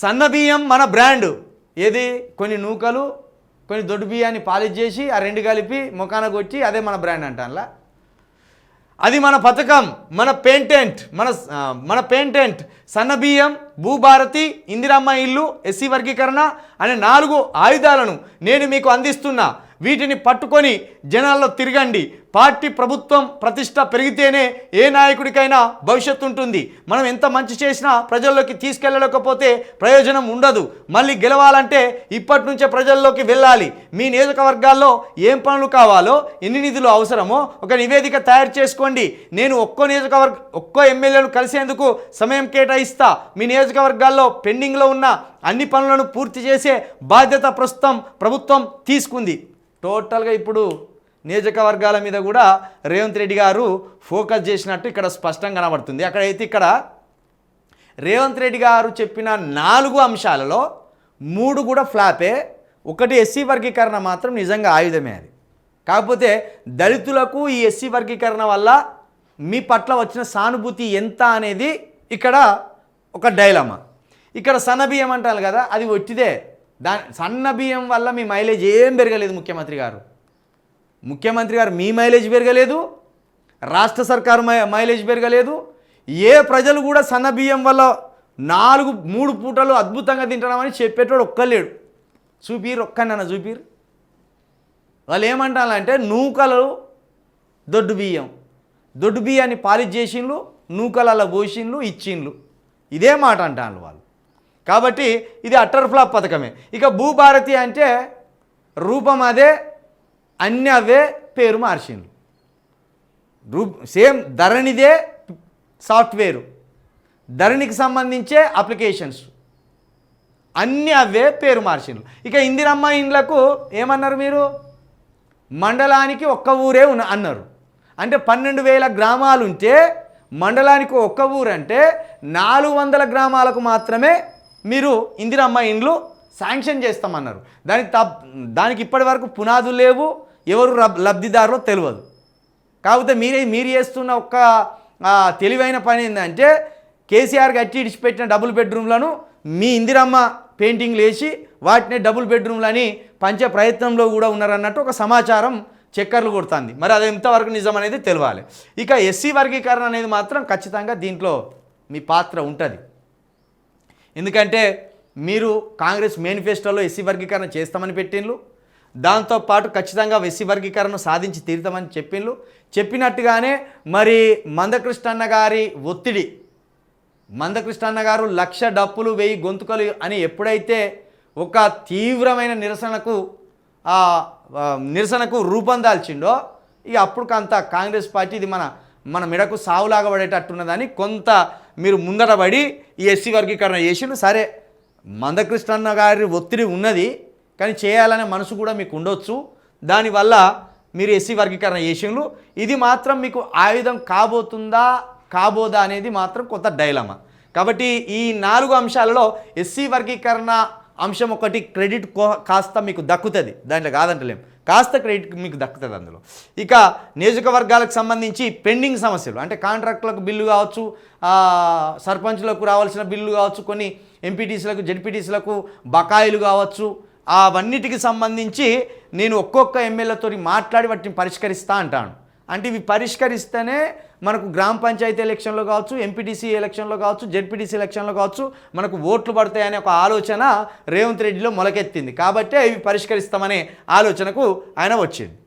సన్న బియ్యం మన బ్రాండ్. ఏది? కొన్ని నూకలు కొన్ని దొడ్డు బియ్యాన్ని పాలిష్ చేసి ఆ రెండు కలిపి ముఖాన కొట్టి అదే మన బ్రాండ్ అంటానులా? అది మన పథకం మన పేంటెంట్ మన మన పేంటెంట్. సన్న బియ్యం భూభారతి ఇందిరమ్మ ఇల్లు ఎస్సీ వర్గీకరణ అనే నాలుగు ఆయుధాలను నేను మీకు అందిస్తున్నా. వీటిని పట్టుకొని జనాల్లో తిరగండి. పార్టీ ప్రభుత్వం ప్రతిష్ట పెరిగితేనే ఏ నాయకుడికైనా భవిష్యత్తు ఉంటుంది. మనం ఎంత మంచి చేసినా ప్రజల్లోకి తీసుకెళ్ళలేకపోతే ప్రయోజనం ఉండదు. మళ్ళీ గెలవాలంటే ఇప్పటి నుంచే ప్రజల్లోకి వెళ్ళాలి. మీ నియోజకవర్గాల్లో ఏం పనులు కావాలో ఎన్ని నిధులు అవసరమో ఒక నివేదిక తయారు చేసుకోండి. నేను ఒక్కో నియోజకవర్గ ఒక్కో ఎమ్మెల్యేను కలిసేందుకు సమయం కేటాయిస్తా. మీ నియోజకవర్గాల్లో పెండింగ్లో ఉన్న అన్ని పనులను పూర్తి చేసే బాధ్యత ప్రస్తుతం ప్రభుత్వం తీసుకుంది. టోటల్గా ఇప్పుడు నియోజకవర్గాల మీద కూడా రేవంత్ రెడ్డి గారు ఫోకస్ చేసినట్టు ఇక్కడ స్పష్టంగా కనబడుతుంది. అక్కడైతే ఇక్కడ రేవంత్ రెడ్డి గారు చెప్పిన నాలుగు అంశాలలో మూడు కూడా ఫ్లాపే ఒకటి ఎస్సీ వర్గీకరణ మాత్రం నిజంగా ఆయుధమే అది. కాకపోతే దళితులకు ఈ ఎస్సీ వర్గీకరణ వల్ల మీ పట్ల వచ్చిన సానుభూతి ఎంత అనేది ఇక్కడ ఒక డైలమా. ఇక్కడ సన్నబియ్యం అంటారు కదా అది ఒట్టిదే. దా సన్న బియ్యం వల్ల మీ మైలేజ్ ఏం పెరగలేదు ముఖ్యమంత్రి గారు. ముఖ్యమంత్రి గారు మీ మైలేజ్ పెరగలేదు రాష్ట్ర సర్కారు మై మైలేజ్ పెరగలేదు. ఏ ప్రజలు కూడా సన్న బియ్యం వల్ల నాలుగు మూడు పూటలు అద్భుతంగా తింటున్నామని చెప్పేటోడు ఒక్కలేడు. చూపిరు ఒక్కనన్న చూపిరు వాళ్ళు ఏమంటారంటే నూకలు దొడ్డు బియ్యం. దొడ్డు బియ్యాన్ని పాలిష్ చేసిండ్లు నూకలలో పోసిండ్లు ఇచ్చిండ్లు ఇదే మాట అంటాను వాళ్ళు. కాబట్టి ఇది అట్టర్ ఫ్లాప్ పథకమే. ఇక భూభారతి అంటే రూపం అదే అన్ని అవే పేరు మార్చిండ్రు రూప్ సేమ్ ధరణిదే సాఫ్ట్వేరు. ధరణికి సంబంధించే అప్లికేషన్స్. అన్నీ అవే పేరు మార్చిండ్రు ఇక ఇందిరమ్మ ఇండ్లకు ఏమన్నారు మీరు? మండలానికి ఒక్క ఊరే ఉన్న అన్నారు. అంటే పన్నెండు వేల గ్రామాలు ఉంటే మండలానికి ఒక్క ఊరు అంటే నాలుగు వందల గ్రామాలకు మాత్రమే మీరు ఇందిరమ్మ ఇండ్లు శాంక్షన్ చేస్తామన్నారు. దానికి తప్ దానికి ఇప్పటి వరకు పునాదులు లేవు ఎవరు లబ్ధిదారులో తెలియదు. కాకపోతే మీరే మీరు చేస్తున్న ఒక్క తెలివైన పని ఏంటంటే కేసీఆర్ కట్టి ఇడిచిపెట్టిన డబుల్ బెడ్రూమ్లను మీ ఇందిరమ్మ పెయింటింగ్లు వేసి వాటిని డబుల్ బెడ్రూమ్లని పంచే ప్రయత్నంలో కూడా ఉన్నారన్నట్టు ఒక సమాచారం చక్కర్లు కొడుతుంది. మరి అది ఎంతవరకు నిజం అనేది తెలియాలి ఇక ఎస్సీ వర్గీకరణ అనేది మాత్రం ఖచ్చితంగా దీంట్లో మీ పాత్ర ఉంటుంది. ఎందుకంటే మీరు కాంగ్రెస్ మేనిఫెస్టోలో ఎస్సీ వర్గీకరణ చేస్తామని పెట్టిండ్రు. దాంతోపాటు ఖచ్చితంగా ఎస్సీ వర్గీకరణ సాధించి తీరుతామని చెప్పిండ్రు. చెప్పినట్టుగానే మరి మందకృష్ణన్న గారి ఒత్తిడి మందకృష్ణన్న గారు లక్ష డప్పులు వెయ్యి గొంతుకలు అని ఎప్పుడైతే ఒక తీవ్రమైన నిరసనకు నిరసనకు రూపం దాల్చిండో ఇక అప్పుడు కాంగ్రెస్ పార్టీ ఇది మన మన మెడకు సావులాగా పడేటట్టున్నదని కొంత మీరు ముందట పడి ఈ ఎస్సీ వర్గీకరణ చేసిండు. సరే మందకృష్ణన్న గారి ఒత్తిడి ఉన్నది కానీ చేయాలనే మనసు కూడా మీకు ఉండొచ్చు. దానివల్ల మీరు ఎస్సీ వర్గీకరణ చేసిండ్రు. ఇది మాత్రం మీకు ఆయుధం కాబోతుందా కాబోదా అనేది మాత్రం కొత్త డైలమా. కాబట్టి ఈ నాలుగు అంశాలలో ఎస్సీ వర్గీకరణ అంశం ఒకటి క్రెడిట్ కో- కాస్త మీకు దక్కుతుంది. దాంట్లో కాదంటలేం. కాస్త క్రెడిట్ మీకు దక్కుతుంది అందులో. ఇక నియోజకవర్గాలకు సంబంధించి పెండింగ్ సమస్యలు అంటే కాంట్రాక్టులకు బిల్లు కావచ్చు సర్పంచ్లకు సర్పంచులకు రావాల్సిన బిల్లు కావచ్చు కొన్ని ఎంపీటీసీలకు జడ్పీటీసీలకు బకాయిలు కావచ్చు అవన్నిటికి సంబంధించి నేను ఒక్కొక్క ఎమ్మెల్యేతో మాట్లాడి వాటిని పరిష్కరిస్తా అంటాను. అంటే ఇవి పరిష్కరిస్తేనే మనకు గ్రామ పంచాయతీ ఎలక్షన్లో కావచ్చు ఎంపీటీసీ ఎలక్షన్లో కావచ్చు జెడ్పీటీసీ ఎలక్షన్లో కావచ్చు మనకు ఓట్లు పడతాయనే ఒక ఆలోచన రేవంత్ రెడ్డిలో మొలకెత్తింది. కాబట్టే ఇవి పరిష్కరిస్తామనే ఆలోచనకు ఆయన వచ్చింది.